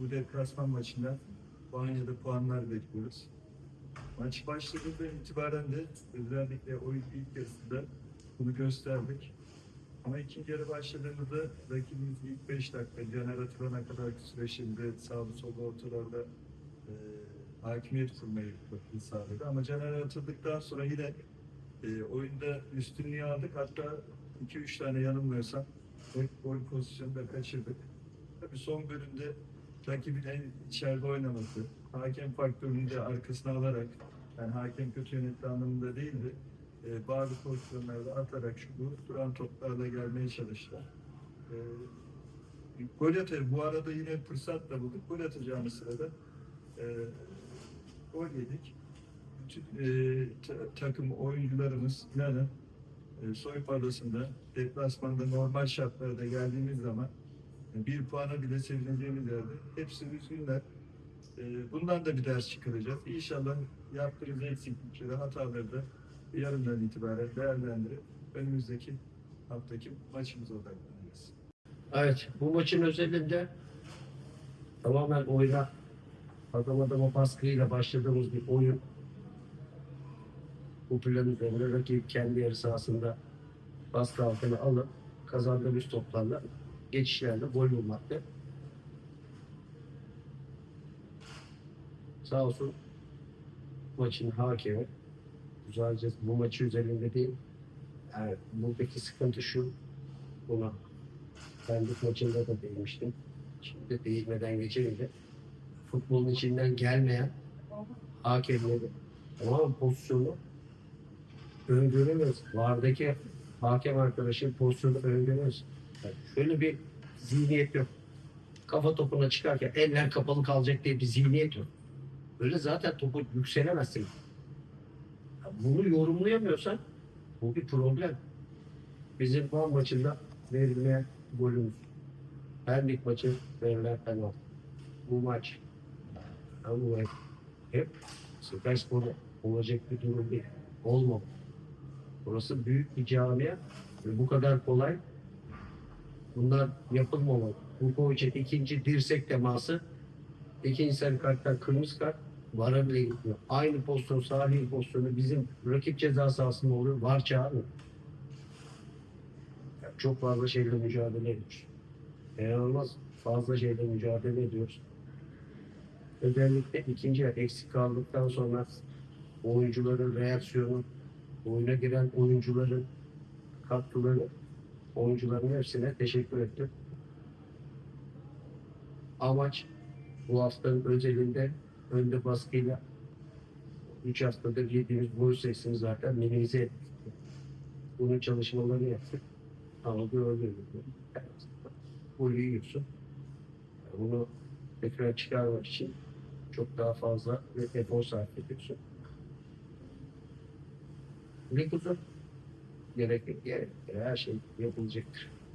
bu deplasman maçında puan ya da puanlar bekliyoruz. Maç başladığında itibaren de özellikle oyun ilk yarısında bunu gösterdik. Ama ikinci yarı başladığımızda rakibimiz ilk 5 dakika Caner Atıran'a kadar süreçinde sağlı sollu ortalarda e, hakimiyet kurmayı sağladı. Ama Caner atıldıktan sonra yine e, oyunda üstünlüğü aldık. Hatta 2-3 tane yanılmıyorsam gol pozisyonu da kaçırdık. Tabii son bölümde rakibin en içeride oynaması, hakem faktörünü de arkasına alarak, yani hakem kötü yönetti anlamında değildi. E, bazı pozisyonlarda atarak şu bu duran toplarla gelmeye çalıştılar. E, gol atı, bu arada yine fırsat da bulduk. Gol atacağımız sırada e, gol yedik. Bütün e, ta- takım oyuncularımız inanın e, soyunma odasında deplasmanda normal şartlarda geldiğimiz zaman bir puana bile sevineceğimiz yerde hepsi üzgünler. E, bundan da bir ders çıkaracağız. İnşallah yaptığımız eksiklikleri, hataları da yarından itibaren değerlendirip önümüzdeki haftaki maçımıza odaklanacağız. Evet, bu maçın özelinde tamamen oyuna adam adama baskıyla başladığımız bir oyun. Bu plan üzerine kendi yarı sahasında baskı altına alıp kazandığımız toplarla geçişlerde gol bulmaktı. Sağ olsun maçın hakemi güzelce bu maçı üzerinde değil. Yani buradaki sıkıntı şu buna Pendik maçında da değinmiştim. Şimdi değinmeden geçemeyeceğim. Futbolun içinden gelmeyen hakemleri tamam pozisyonu öngöremez. Vardaki hakem arkadaşın pozisyonu öngöremez. Yani şöyle bir zihniyet yok. Kafa topuna çıkarken eller kapalı kalacak diye bir zihniyet yok. Böyle zaten topu yükselemezsin. Ya Bunu yorumlayamıyorsan bu bir problem. Bizim Van maçında verilmeyen golümüz. Her lig maçı verilen penaltı. Bu maç. Ama bu maç hep Süperspor'da olacak bir durum değil. Olmamalı. Burası büyük bir camia ve bu kadar kolay bunlar yapılmamalı. Vukovic'in ikinci dirsek teması ikinci sarı karttan kırmızı kart vara bile gitmiyor. Aynı pozisyon, sahil pozisyonu bizim rakip ceza sahasında oluyor. Var çağırmıyor. Yani çok fazla şeyle mücadele ediyoruz. İnanılmaz fazla şeyle mücadele ediyoruz. Özellikle ikinci eksik kaldıktan sonra oyuncuların reaksiyonu, oyuna giren oyuncuların katkıları, oyuncuların hepsine teşekkür ettim. Amaç bu haftanın özelinde önde baskıyla 3 haftadır yediğimiz gol sayısını zaten minimize ettik. Bunun çalışmalarını yaptık. Ama gördüğünüz gibi golü yiyorsun. Bunu tekrar çıkarmak için çok daha fazla ve efor sarf ediyorsun. Lig uzun. Gerek yok. Gerek yok. Her şey yapılacaktır.